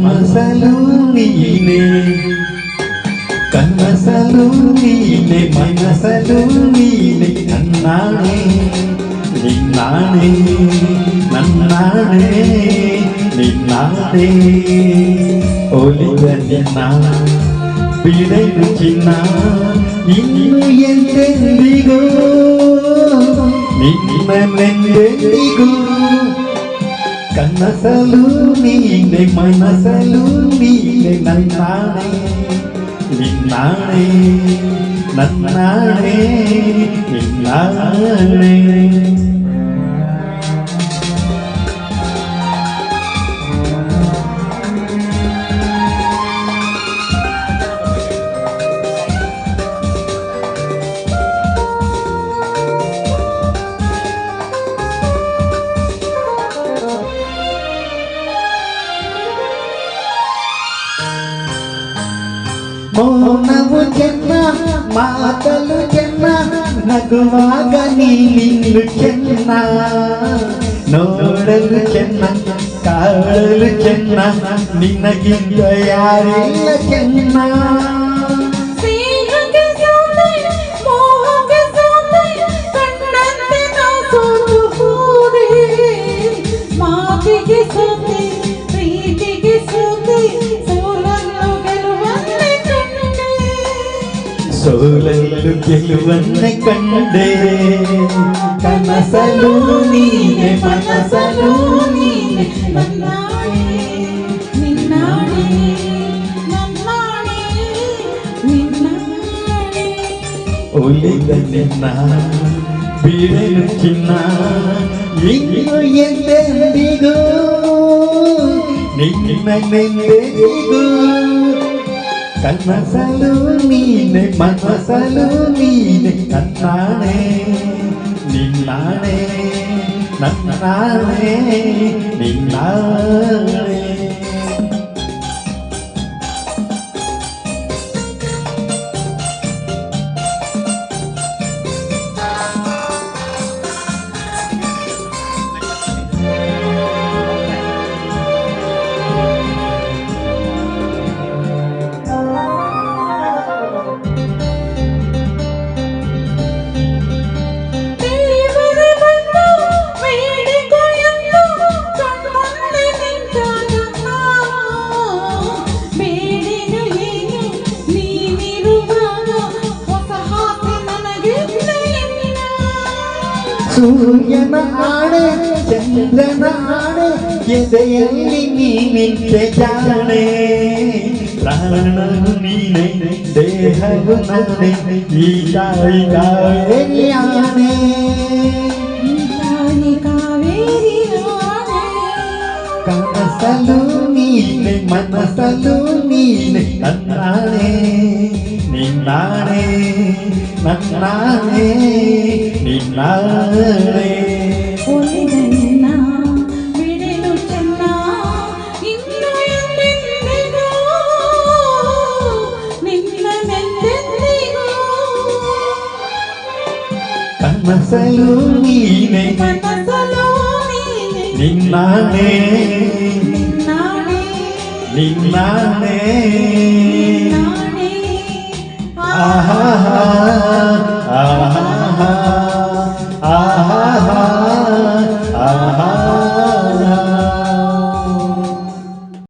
കമസലൂനിയിലെ കനസലൂനിയിലെ മനസലൂനിയിലെ കണ്ണാണേ നിന്നാണേ നന്നാണേ നിന്നാണേ Oliva നിന്നാണ്. വിടരു ചിന്ന ഇന്നു എന്തെന്തികോ നിന്നെന്തെന്തികോ కన్నసలు నీనే మనసలు నీనే నన్నాడే నిన్నాడే నన్నాడే నిన్నాడే ನಿನ್ನಾಣೆ ನನ್ನಾಣೆ ನಿನ್ನಾಣೆ ಮೌನವು ಚೆನ್ನ ಮಾತಲು ಚೆನ್ನ ನಗುವಾಗ ನೀನು ಚೆನ್ನ ನೋಡಲು ಚೆನ್ನ ಕಾಡಲು ಚೆನ್ನ ನಿನಗಿಂತ ಯಾರಿಲ್ಲ ಚೆನ್ನ ಸೋಲಲು ಗೆಲುವನ್ನೇ ಕಂಡೆ ಕನಸಲು ನೀನೆ ಮನಸಲು ನೀನೆ ನನ್ನಾಣೆ ನಿನ್ನಾಣೆ ನನ್ನಾಣೆ ನಿನ್ನಾಣೆ ಒಲಿದ ನಿನ್ನ ಬೀಳಲು ಚಿನ್ನ ಇನ್ನು ಎಂದೆಂದಿಗೂ ನಿನ್ನನೆಂದೆಂದಿಗೂ ಕನಸಲು ನೀನೆ ಮನಸಲು ನೀನೆ ನನ್ನಾಣೆ ನಿನ್ನಾಣೆ ನನ್ನಾಣೆ ನಿನ್ನಾಣೆ സൂര്യനാണ് ചന്ദ്രനാണ് എതയല്ലി നീ നിത്യജാണ്. പ്രാണനും നീനെ ദേഹവും നന്നെ ഈ കായി കാവേരിയാണ് കനസലു നീനെ മനസലു നീനെ കണ്ണാണേ. ರಾಣೆ. ಕನಸಲು ನೀನೆ ಮನಸಲು ನೀನೆ ನನ್ನಾಣೆ ನಿನ್ನಾಣೆ ನನ್ನಾಣೆ ನಿನ್ನಾಣೆ ಒಲಿದ ನಿನ್ನ ಬಿಡಲು ಚೆನ್ನ ಇನ್ನು ಎಂದೆಂದಿಗೂ ನಿನ್ನನೆಂದೆಂದಿಗೂ ಕನಸಲು ನೀನೆ ಮನಸಲು ನೀನೆ ನಿನ್ನಾಣೆ ನಿನ್ನಾಣೆ ನಿನ್ನಾಣೆ ஆஹா ஆஹா ஆஹா